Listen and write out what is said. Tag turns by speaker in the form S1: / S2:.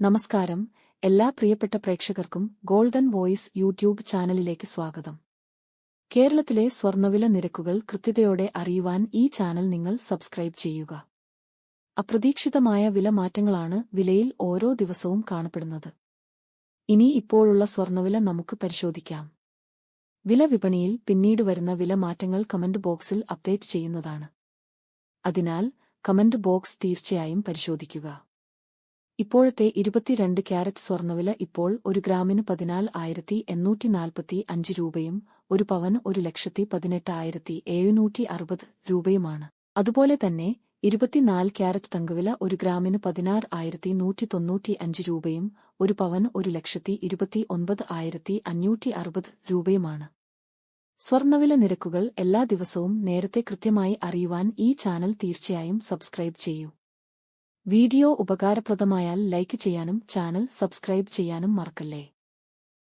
S1: നമസ്കാരം. എല്ലാ പ്രിയപ്പെട്ട പ്രേക്ഷകർക്കും ഗോൾഡൻ വോയിസ് യൂട്യൂബ് ചാനലിലേക്ക് സ്വാഗതം. കേരളത്തിലെ സ്വർണവില നിരക്കുകൾ കൃത്യതയോടെ അറിയുവാൻ ഈ ചാനൽ നിങ്ങൾ സബ്സ്ക്രൈബ് ചെയ്യുക. അപ്രതീക്ഷിതമായ വില മാറ്റങ്ങളാണ് വിലയിൽ ഓരോ ദിവസവും കാണപ്പെടുന്നത്. ഇനി ഇപ്പോഴുള്ള സ്വർണവില നമുക്ക് പരിശോധിക്കാം. വില വിപണിയിൽ പിന്നീട് വരുന്ന വില മാറ്റങ്ങൾ കമന്റ് ബോക്സിൽ അപ്ഡേറ്റ് ചെയ്യുന്നതാണ്. അതിനാൽ കമന്റ് ബോക്സ് തീർച്ചയായും പരിശോധിക്കുക. ഇപ്പോഴത്തെ ഇരുപത്തിരണ്ട് ക്യാരറ്റ് സ്വർണവില ഇപ്പോൾ ഒരു ഗ്രാമിന് പതിനാല് ആയിരത്തി എണ്ണൂറ്റി നാൽപ്പത്തി അഞ്ച് രൂപയും ഒരു പവൻ ഒരു ലക്ഷത്തി പതിനെട്ടായിരത്തി എഴുന്നൂറ്റി അറുപത് രൂപയുമാണ്. അതുപോലെ തന്നെ ഇരുപത്തിനാല് ക്യാരറ്റ് തങ്കവില ഒരു ഗ്രാമിന് പതിനാറ് ആയിരത്തി നൂറ്റി തൊണ്ണൂറ്റി അഞ്ച് രൂപയും ഒരു പവൻ ഒരു ലക്ഷത്തി ഇരുപത്തി ഒൻപത് ആയിരത്തി അഞ്ഞൂറ്റി അറുപത് രൂപയുമാണ്. സ്വർണവില നിരക്കുകൾ എല്ലാ ദിവസവും നേരത്തെ കൃത്യമായി അറിയുവാൻ ഈ ചാനൽ തീർച്ചയായും സബ്സ്ക്രൈബ് ചെയ്യൂ. വീഡിയോ ഉപകാരപ്രദമായാൽ ലൈക്ക് ചെയ്യാനും ചാനൽ സബ്സ്ക്രൈബ് ചെയ്യാനും മറക്കല്ലേ.